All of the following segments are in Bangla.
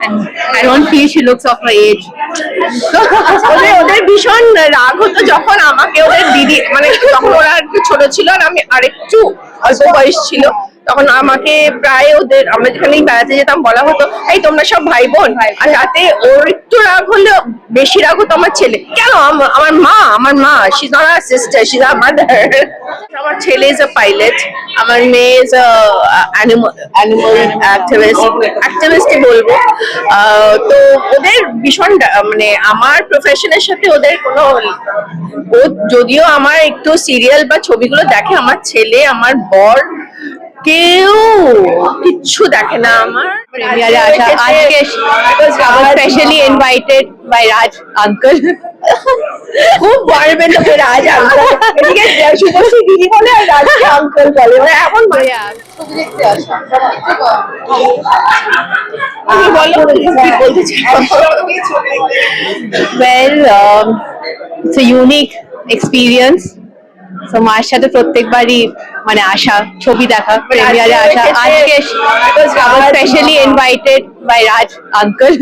and I don't feel she looks of her age. ওদের ওদের ভীষণ রাগ হতো যখন আমাকে ওদের দিদি মানে তখন ওরা একটু ছোট ছিল আর আমি আরেকটু অল্প বয়স ছিল তখন আমাকে প্রায় ওদের আমরা যেখানেই বেড়াতে যেতাম বলা হতো এই তোমরা সব ভাই বোন আর রাতে ওর একটু রাগ হলে বেশি রাগ হতো আমার ছেলে। কেন? আমার মা আমার মা she's not our sister she's our mother আমার ছেলে ইজ আ পাইলট আমার মেয়ে ইজ অ্যানিমাল অ্যাক্টিভিস্ট অ্যাক্টিভিস্টই বলব। তো ওদের ভীষণ মানে আমার প্রফেশনের সাথে ওদের কোনো, ও যদিও আমার একটু সিরিয়াল বা ছবিগুলো দেখে, আমার ছেলে, আমার বর কেউ কিচ্ছু দেখে না আমার Premiere আসা আজকে I was specially invited by Raj uncle. খুব গর্বের লোকে রাজ আঙ্কল এদিকে শুভশ্রী দিদি বলে আর রাজকে আঙ্কল বলে মানে এখন yeah. তুমি বলো কি বলতে চাও Well, um, it's a unique experience. So মার সাথে প্রত্যেকবারই মানে আসা ছবি দেখা প্রেমিয়ারে আসা আজকে I was specially invited by Raj uncle.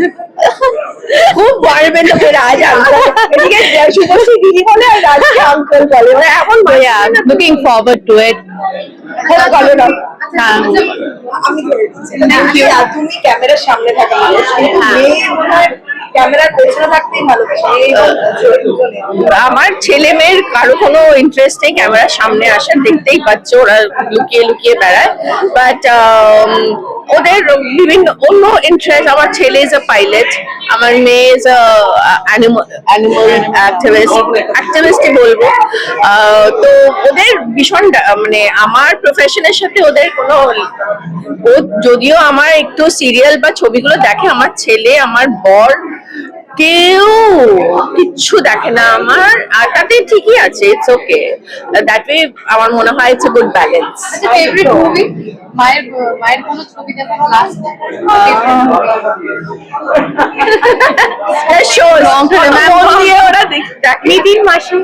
খুব গর্বের লোকে রাজ আঙ্কল এদিকে শুভশ্রী দিদি বলে আর রাজকে আঙ্কল বলে মানে এখন So yeah, looking forward to it. বলো না হ্যাঁ। আমি ধরে দিচ্ছি। আচ্ছা, তুমি ক্যামেরার সামনে থাকা মানুষ কিন্তু হ্যাঁ। মেয়ে মনে হয় আমার ছেলে মেয়ের কারও কোনো ইন্টারেস্ট নেই ক্যামেরার সামনে আসার দেখতেই পাচ্ছ ওরা লুকিয়ে লুকিয়ে বেড়ায়। বাট ওদের বিভিন্ন অন্য ইন্টারেস্ট আমার ছেলে ইজ আ পাইলট আমার মেয়ে ইজ অ্যানিমাল অ্যাক্টিভিস্ট অ্যাক্টিভিস্টই বলব। আহ, তো ওদের ভীষণ মানে আমার প্রফেশনের সাথে ওদের কোনো ও যদিও আমার একটু সিরিয়াল বা ছবিগুলো দেখে আমার ছেলে আমার বর কেউ কিচ্ছু দেখে না আমার আর তাতে ঠিকই আছে ইটস ওকে দ্যাট ওয়ে আমার মনে হয় it's a good balance favourite movie মায়ের মায়ের কোনো ছবি দেখা লাস্ট Wrong to remember. ওরা দেখ- নিতিন মাসি।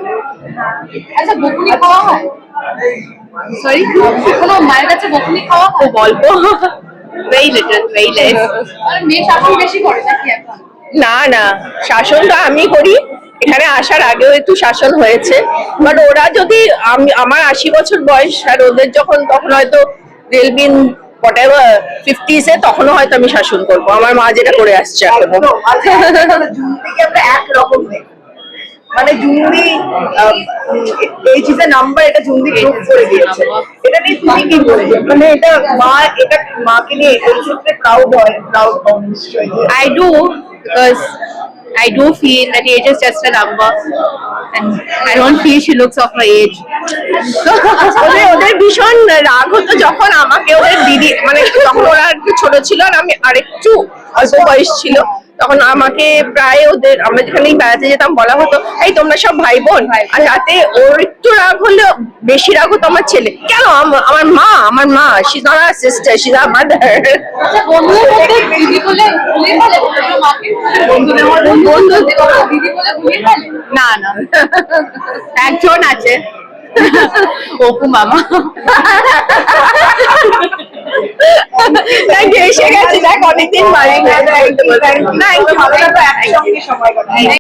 আচ্ছা বকুনি খাওয়া হয়? সরি কোনো মায়ের কাছে বকুনি খাওয়া খুব অল্প ভেরি লিটল ভেরি লেস মেয়ে শাসন বেশি করে নাকি এখন? না না শাসন তো আমি করি। এখানে আসার আগেও একটু শাসন হয়েছে। বাট ওরা যদি আমি আমার আশি বছর বয়স আর ওদের যখন তখন হয়তো রেলবিন তখনও হয়তো আমি শাসন করব। আমার মা যেটা করে আসছে জুনদিকে আমরা একরকম মানে জুনদি এইচ ইজ এ নাম্বার এটা জুনদি করে দিয়েছে। এটা নিয়ে তুমি কি বলবে মানে এটা মা এটা মাকে নিয়ে এই প্রাউড হয় proud I do because I do feel that age is just a number, and I don't feel she looks of her age. ওদের ওদের ভীষণ রাগ হতো যখন আমাকে ওদের দিদি মানে তখন ওরা ছোট ছিল আর আমি আরেকটু অল্প বয়স ছিল তখন আমাকে প্রায় ওদের আমরা যেখানেই বেড়াতে যেতাম বলা হতো এই তোমরা সব ভাই বোন আর রাতে ওর একটু রাগ হলে বেশি রাগ হতো আমার ছেলে। কেন? আমার মা আমার মা not our sister she's our mother না না। একজন আছে। অপু মামা। এসে গেছে দেখ অনেকদিন বাড়ি না একটু ভালো লাগল একসঙ্গে সময় কাটানো